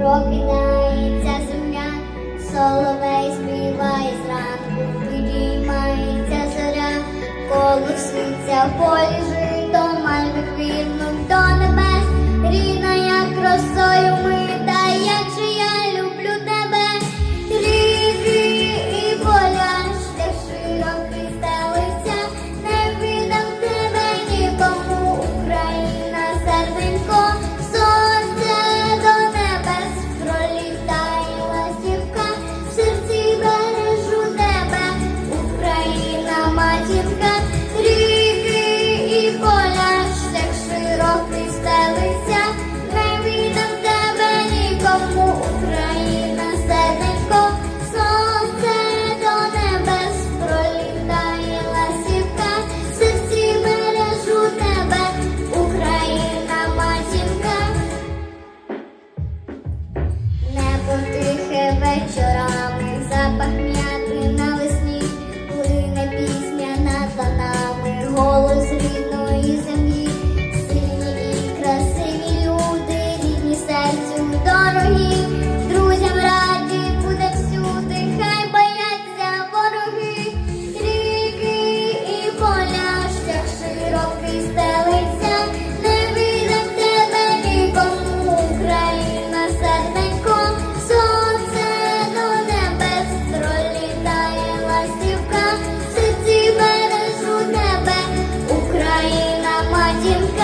прокидається земля, соловей співає зранку, підіймається зоря, колоситься в полі жито, мальви квітнуть до небес. Маківка, і поля, шлях широкий стелися, не нам тебе нікому, Україна, зерненько, сонце до небес пролітає ласівка, серці бережу тебе, Україна, матінка, небо тихе вечорами запах. You.